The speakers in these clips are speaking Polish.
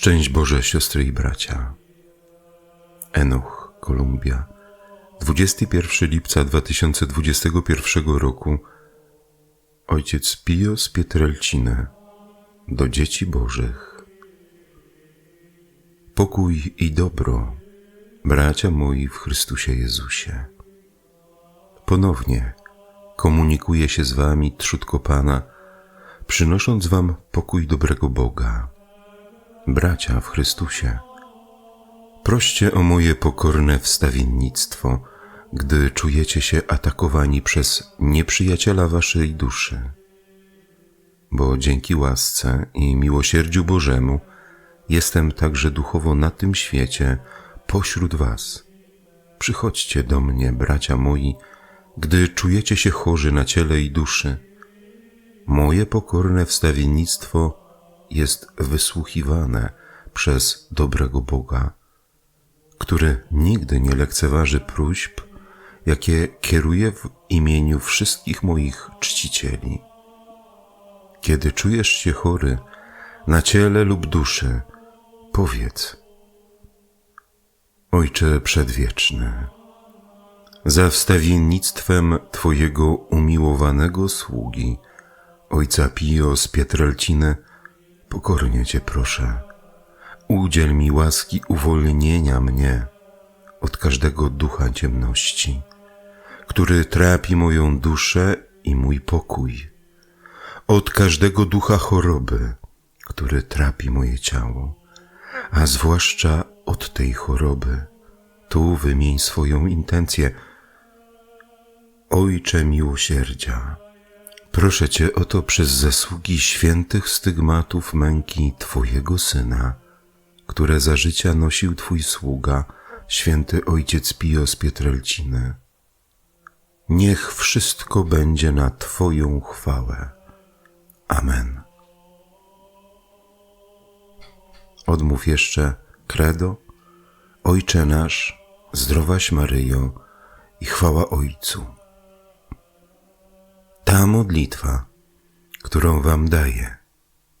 Szczęść Boże, siostry i bracia. Enoch, Kolumbia, 21 lipca 2021 roku. Ojciec Pio z Pietrelciny do dzieci Bożych. Pokój i dobro, bracia moi w Chrystusie Jezusie. Ponownie komunikuję się z wami trzutko Pana, przynosząc wam pokój dobrego Boga bracia w Chrystusie. Proście o moje pokorne wstawiennictwo, gdy czujecie się atakowani przez nieprzyjaciela waszej duszy. Bo dzięki łasce i miłosierdziu Bożemu jestem także duchowo na tym świecie pośród was. Przychodźcie do mnie, bracia moi, gdy czujecie się chorzy na ciele i duszy. Moje pokorne wstawiennictwo jest wysłuchiwane przez dobrego Boga, który nigdy nie lekceważy próśb, jakie kieruje w imieniu wszystkich moich czcicieli. Kiedy czujesz się chory na ciele lub duszy, powiedz: Ojcze Przedwieczny, za wstawiennictwem Twojego umiłowanego sługi, Ojca Pio z Pietrelciny, Pokornie Cię proszę, udziel mi łaski uwolnienia mnie od każdego ducha ciemności, który trapi moją duszę i mój pokój, od każdego ducha choroby, który trapi moje ciało, a zwłaszcza od tej choroby. Tu wymień swoją intencję. Ojcze miłosierdzia, Proszę Cię o to przez zasługi świętych stygmatów męki Twojego Syna, które za życia nosił Twój sługa, święty Ojciec Pio z Pietrelciny. Niech wszystko będzie na Twoją chwałę. Amen. Odmów jeszcze credo, Ojcze nasz, zdrowaś Maryjo i chwała Ojcu. Ta modlitwa, którą Wam daję,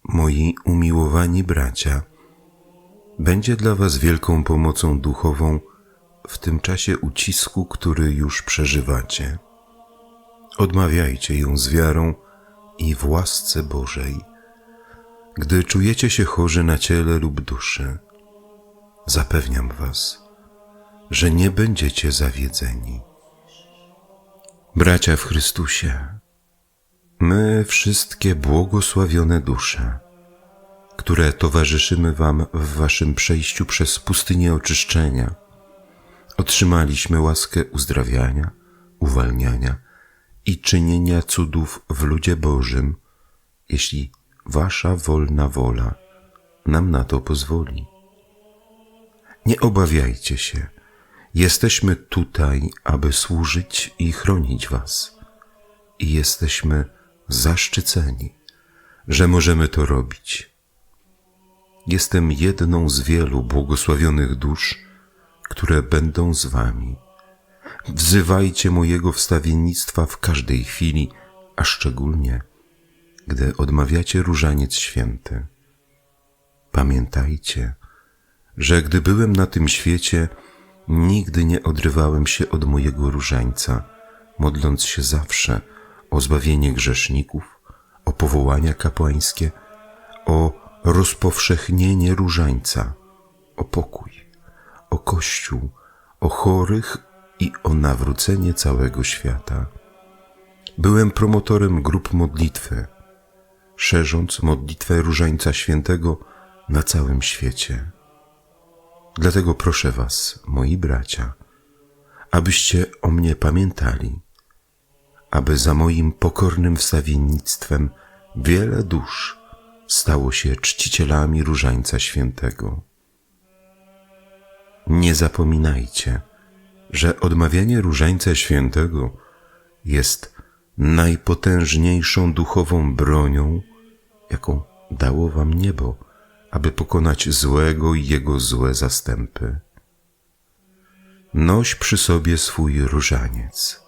moi umiłowani bracia, będzie dla Was wielką pomocą duchową w tym czasie ucisku, który już przeżywacie. Odmawiajcie ją z wiarą i w łasce Bożej. Gdy czujecie się chorzy na ciele lub duszy, zapewniam Was, że nie będziecie zawiedzeni. Bracia w Chrystusie, My wszystkie błogosławione dusze, które towarzyszymy Wam w Waszym przejściu przez pustynię oczyszczenia, otrzymaliśmy łaskę uzdrawiania, uwalniania i czynienia cudów w ludzie Bożym, jeśli Wasza wolna wola nam na to pozwoli. Nie obawiajcie się, jesteśmy tutaj, aby służyć i chronić Was. I jesteśmy zaszczyceni, że możemy to robić. Jestem jedną z wielu błogosławionych dusz, które będą z Wami. Wzywajcie mojego wstawiennictwa w każdej chwili, a szczególnie, gdy odmawiacie różaniec święty. Pamiętajcie, że gdy byłem na tym świecie, nigdy nie odrywałem się od mojego różańca, modląc się zawsze o zbawienie grzeszników, o powołania kapłańskie, o rozpowszechnienie różańca, o pokój, o Kościół, o chorych i o nawrócenie całego świata. Byłem promotorem grup modlitwy, szerząc modlitwę Różańca Świętego na całym świecie. Dlatego proszę Was, moi bracia, abyście o mnie pamiętali aby za moim pokornym wstawiennictwem wiele dusz stało się czcicielami Różańca Świętego. Nie zapominajcie, że odmawianie Różańca Świętego jest najpotężniejszą duchową bronią, jaką dało wam niebo, aby pokonać złego i jego złe zastępy. Noś przy sobie swój różaniec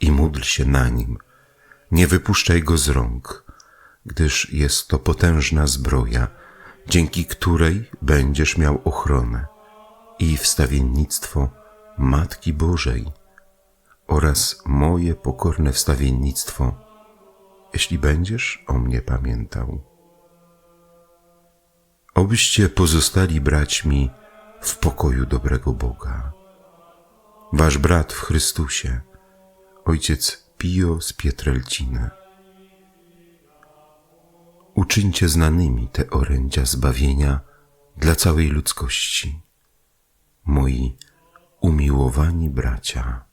i módl się na nim. Nie wypuszczaj go z rąk, gdyż jest to potężna zbroja, dzięki której będziesz miał ochronę i wstawiennictwo Matki Bożej oraz moje pokorne wstawiennictwo, jeśli będziesz o mnie pamiętał. Obyście pozostali braćmi w pokoju dobrego Boga. Wasz brat w Chrystusie, ojciec Pio z Pietrelcina. Uczyńcie znanymi te orędzia zbawienia dla całej ludzkości. Moi umiłowani bracia.